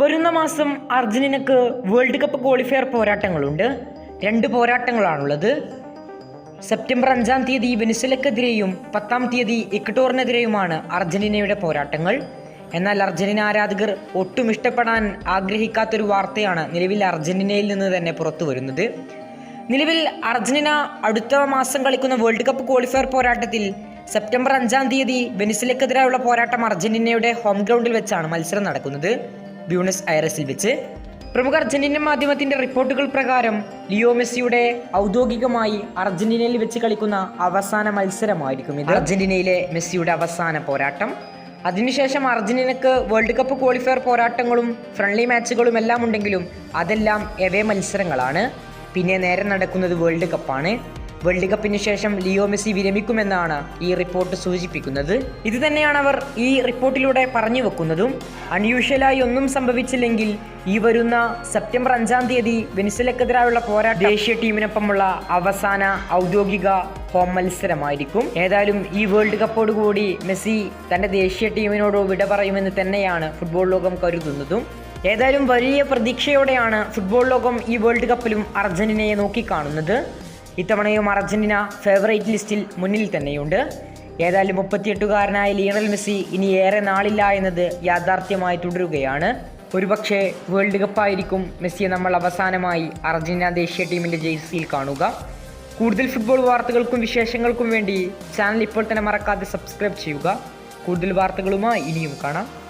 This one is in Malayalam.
വരുന്ന മാസം അർജന്റീനക്ക് വേൾഡ് കപ്പ് ക്വാളിഫയർ പോരാട്ടങ്ങളുണ്ട്. രണ്ട് പോരാട്ടങ്ങളാണുള്ളത്. സെപ്റ്റംബർ അഞ്ചാം തീയതി വെനിസുലക്കെതിരെയും പത്താം തീയതി ഇക്വട്ടോറിനെതിരെയുമാണ് അർജന്റീനയുടെ പോരാട്ടങ്ങൾ. എന്നാൽ അർജന്റീന ആരാധകർ ഒട്ടും ഇഷ്ടപ്പെടാൻ ആഗ്രഹിക്കാത്തൊരു വാർത്തയാണ് നിലവിൽ അർജന്റീനയിൽ നിന്ന് തന്നെ പുറത്തു വരുന്നത്. നിലവിൽ അർജന്റീന അടുത്ത മാസം കളിക്കുന്ന വേൾഡ് കപ്പ് ക്വാളിഫയർ പോരാട്ടത്തിൽ സെപ്റ്റംബർ അഞ്ചാം തീയതി വെനിസലക്കെതിരായുള്ള പോരാട്ടം അർജന്റീനയുടെ ഹോം ഗ്രൗണ്ടിൽ വെച്ചാണ് മത്സരം നടക്കുന്നത്. ബ്യൂണസ് ഐറസിൽ വെച്ച്. പ്രമുഖ അർജന്റീനൻ മാധ്യമത്തിന്റെ റിപ്പോർട്ടുകൾ പ്രകാരം ലിയോ മെസ്സിയുടെ ഔദ്യോഗികമായി അർജന്റീനയിൽ വെച്ച് കളിക്കുന്ന അവസാന മത്സരമായിരിക്കും ഇത്. അർജന്റീനയിലെ മെസ്സിയുടെ അവസാന പോരാട്ടം. അതിനുശേഷം അർജന്റീനക്ക് വേൾഡ് കപ്പ് ക്വാളിഫയർ പോരാട്ടങ്ങളും ഫ്രണ്ട്ലി മാച്ചുകളും എല്ലാം ഉണ്ടെങ്കിലും അതെല്ലാം എവേ മത്സരങ്ങളാണ്. പിന്നെ നേരെ നടക്കുന്നത് വേൾഡ് കപ്പാണ്. വേൾഡ് കപ്പിന് ശേഷം ലിയോ മെസ്സി വിരമിക്കുമെന്നാണ് ഈ റിപ്പോർട്ട് സൂചിപ്പിക്കുന്നത്. ഇത് തന്നെയാണ് അവർ ഈ റിപ്പോർട്ടിലൂടെ പറഞ്ഞു വെക്കുന്നതും. അൺയൂഷ്വലായി ഒന്നും സംഭവിച്ചില്ലെങ്കിൽ ഈ വരുന്ന സെപ്റ്റംബർ അഞ്ചാം തീയതി വെനിസലക്കെതിരായുള്ള പോരാട്ടം ദേശീയ ടീമിനൊപ്പമുള്ള അവസാന ഔദ്യോഗിക ഹോം മത്സരമായിരിക്കും. ഏതായാലും ഈ വേൾഡ് കപ്പോട് കൂടി മെസ്സി തന്റെ ദേശീയ ടീമിനോട് വിട പറയുമെന്ന് തന്നെയാണ് ഫുട്ബോൾ ലോകം കരുതുന്നതും. ഏതായാലും വലിയ പ്രതീക്ഷയോടെയാണ് ഫുട്ബോൾ ലോകം ഈ വേൾഡ് കപ്പിലും അർജന്റീനയെ നോക്കിക്കാണുന്നത്. ഇത്തവണയും അർജന്റീന ഫേവറേറ്റ് ലിസ്റ്റിൽ മുന്നിൽ തന്നെയുണ്ട്. ഏതായാലും മുപ്പത്തിയെട്ടുകാരനായ ലിയണൽ മെസ്സി ഇനി ഏറെ നാളില്ല എന്നത് യാഥാർത്ഥ്യമായി തുടരുകയാണ്. ഒരുപക്ഷെ വേൾഡ് കപ്പായിരിക്കും മെസ്സിയെ നമ്മൾ അവസാനമായി അർജന്റീന ദേശീയ ടീമിന്റെ ജേഴ്സിയിൽ കാണുക. കൂടുതൽ ഫുട്ബോൾ വാർത്തകൾക്കും വിശേഷങ്ങൾക്കും വേണ്ടി ചാനൽ ഇപ്പോൾ തന്നെ മറക്കാതെ സബ്സ്ക്രൈബ് ചെയ്യുക. കൂടുതൽ വാർത്തകളുമായി ഇനിയും കാണാം.